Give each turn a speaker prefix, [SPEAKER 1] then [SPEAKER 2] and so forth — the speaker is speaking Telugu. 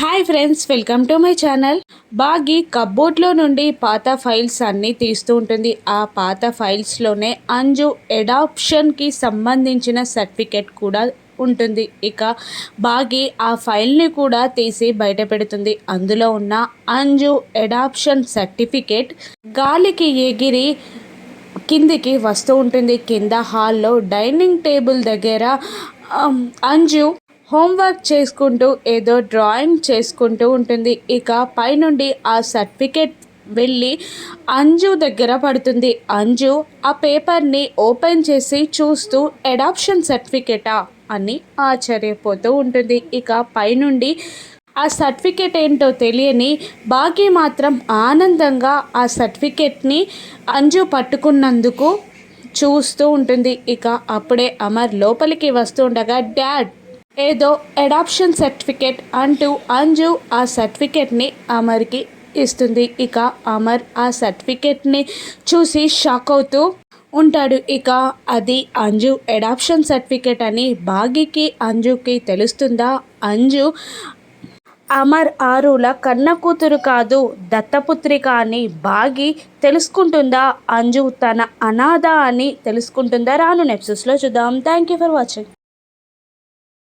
[SPEAKER 1] Hi friends welcome to my channel. బాగి కబ్బోర్డ్లో నుండి పాత ఫైల్స్ అన్నీ తీస్తూ ఉంటుంది. ఆ పాత ఫైల్స్లోనే అంజు ఎడాప్షన్కి సంబంధించిన సర్టిఫికెట్ కూడా ఉంటుంది. ఇక బాగి ఆ ఫైల్ని కూడా తీసి బయట పెడుతుంది. అందులో ఉన్న అంజు ఎడాప్షన్ సర్టిఫికేట్ గాలికి ఎగిరి కిందికి వస్తూ ఉంటుంది. కింద హాల్లో డైనింగ్ టేబుల్ దగ్గర అంజు హోంవర్క్ చేసుకుంటూ ఏదో డ్రాయింగ్ చేసుకుంటూ ఉంటుంది. ఇక పైనుండి ఆ సర్టిఫికెట్ వెళ్ళి అంజు దగ్గర పడుతుంది. అంజు ఆ పేపర్ని ఓపెన్ చేసి చూస్తూ అడాప్షన్ సర్టిఫికేటా? అని ఆశ్చర్యపోతూ ఉంటుంది. ఇక పైనుండి ఆ సర్టిఫికెట్ ఏంటో తెలియని బాకీ మాత్రం ఆనందంగా ఆ సర్టిఫికెట్ని అంజు పట్టుకున్నందుకు చూస్తూ ఉంటుంది. ఇక అప్పుడే అమర్ లోపలికి వస్తుండగా డాడ్ ఏదో అడాప్షన్ సర్టిఫికేట్ అంటూ అంజు ఆ సర్టిఫికేట్ని అమర్కి ఇస్తుంది. ఇక అమర్ ఆ సర్టిఫికేట్ని చూసి షాక్ అవుతూ ఉంటాడు. ఇక అది అంజు అడాప్షన్ సర్టిఫికేట్ అని బాగికి అంజుకి తెలుస్తుందా? అంజు అమర్ ఆరుల కన్న కూతురు కాదు దత్తపుత్రిక అని బాగి తెలుసుకుంటుందా? అంజు తన అనాథ అని తెలుసుకుంటుందా? రాను నెప్సెస్లో చూద్దాం. Thank you for watching